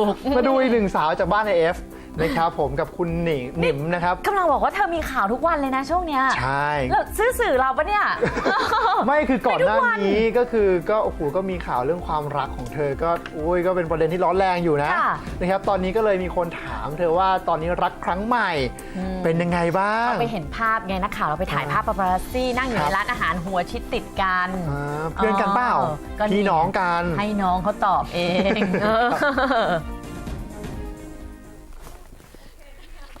ถูก มาดูอีกหนึ่งสาวจากบ้านไอเอฟ นะครับผมกับคุณหนิงหนิมนะครับกำลังบอกว่าเธอมีข่าวทุกวันเลยนะช่วงเนี้ยใช่แล้วซื้อสื่อเราปะเนี่ย ไม่คือก่อนหน้าไม่ทุกวันนี้ก็คือก็โอ้โหก็มีข่าวเรื่องความรักของเธอก็อุ้ยก็เป็นประเด็นที่ร้อนแรงอยู่นะค่ะนะครับตอนนี้ก็เลยมีคนถามเธอว่าตอนนี้รักครั้งใหม่เป็นยังไงบ้างไปเห็นภาพไงนักข่าวเราไปถ่ายภาพปาปารัสซี่นั่งอยู่ครัในบ ร้านอาหารหัวชิดติดกัน อ่าเพื่อนกันเปล่าเออก็พี่น้องกัน ให้น้องเขาตอบเองเออ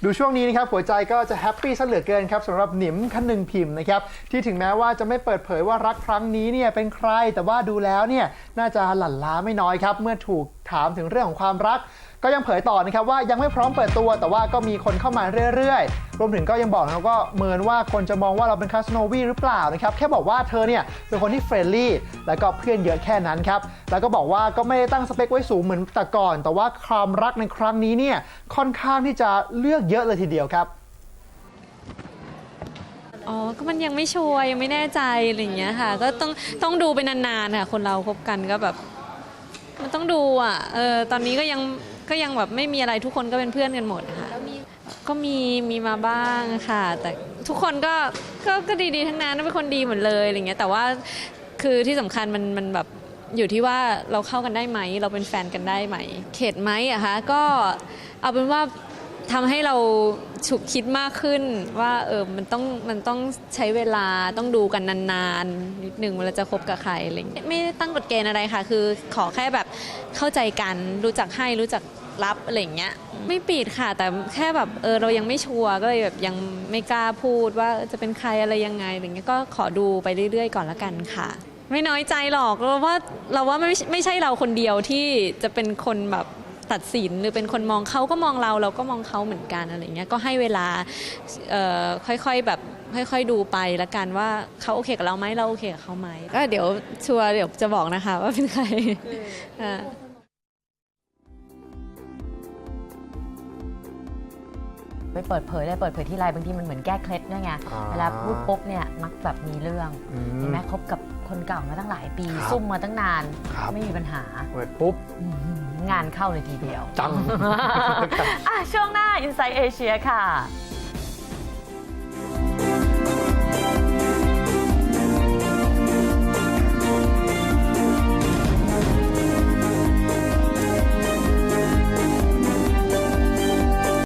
ดูช่วงนี้นะครับหัวใจก็จะแฮปปี้ซะเหลือเกินครับสำหรับหนิมคันหนึ่งพิมพ์นะครับที่ถึงแม้ว่าจะไม่เปิดเผยว่ารักครั้งนี้เนี่ยเป็นใครแต่ว่าดูแล้วเนี่ยน่าจะหลั่นล้าไม่น้อยครับเมื่อถูก ถามถึงเรื่องของความรัก ก็ยังเผยต่อนะครับว่ายังไม่พร้อมเปิดตัว แต่ว่าก็มีคนเข้ามาเรื่อยๆ รวมถึงก็ยังบอกนะครับก็เมินว่าคนจะมองว่าเราเป็นคาสโนวีหรือเปล่านะครับแค่บอกว่าเธอเนี่ยเป็นคนที่เฟรนลี่แล้วก็เพื่อนเยอะแค่นั้นครับแล้วก็บอกว่าก็ไม่ได้ตั้งสเปคไว้สูงเหมือนแต่ก่อน แต่ว่าความรักในครั้งนี้เนี่ยค่อนข้างที่จะเลือกเยอะเลยทีเดียวครับอ๋อ ก็มันยังไม่ชัวร์ยังไม่แน่ใจอะไรอย่างเงี้ยค่ะ ก็ต้องต้องดูไปนานๆค่ะ คนเราคบกันก็แบบ มันต้องดูอะเออตอนนี้ก็ยังก็ยังแบบไม่มีอะไรทุกคนก็เป็นเพื่อนกันหมดค่ะก็มีมีมาบ้างค่ะ แต่ทุกคนก็ก็ก็ดีๆทั้งนั้นเป็นคนดีหมดเลยอะไรเงี้ยแต่ว่าคือที่สำคัญมันมันแบบอยู่ที่ว่าเราเข้ากันได้ไหม เราเป็นแฟนกันได้ไหม เข็ดไหมอะคะก็เอาเป็นว่า ทำให้เราฉุกคิดมากขึ้นว่าเออมันต้องมันต้องใช้เวลาต้องดูกันนานๆ นิดหนึ่งเวลาจะคบกับใครอะไรเงี้ยไม่ได้ตั้งกฎเกณฑ์อะไรค่ะ คือขอแค่แบบเข้าใจกันรู้จักให้รู้จักรับอะไรอย่างเงี้ยไม่ปิดค่ะ แต่แค่แบบเออเรายังไม่ชัวร์ก็เลยแบบยังไม่กล้าพูดว่าจะเป็นใครอะไรยังไงอะไรเงี้ยก็ขอดูไปเรื่อยๆ ก่อนละกันค่ะ ไม่น้อยใจหรอกเราว่าเราว่าไม่ไม่ใช่เราคนเดียวที่จะเป็นคนแบบ ตัดสิน หรือเป็นคนมองเขาก็มองเราเราก็มองเขาเหมือนกันอะไรเงี้ยก็ให้เวลาเอ่อค่อยๆแบบค่อยๆดูไปละกันว่าเขาโอเคกับเราไหมเราโอเคกับเขาไหมก็เดี๋ยวชัวร์เดี๋ยวจะบอกนะคะว่าเป็นใครอ่าไปเปิดเผยได้เปิดเผยที่ไรบางทีมันเหมือนแก้เคล็ดด้วยไงอ่าเวลาพูดปุ๊บเนี่ยมักแบบมีเรื่องอืมเห็นไหมคบกับ คนเก่ามาตั้งหลายปี ครับซุ่มมาตั้งนาน ครับ ไม่มีปัญหาเปิดปุ๊บ อื้อหืองานเข้าเลยทีเดียวจัง อะช่วงหน้า Inside Asia ค่ะ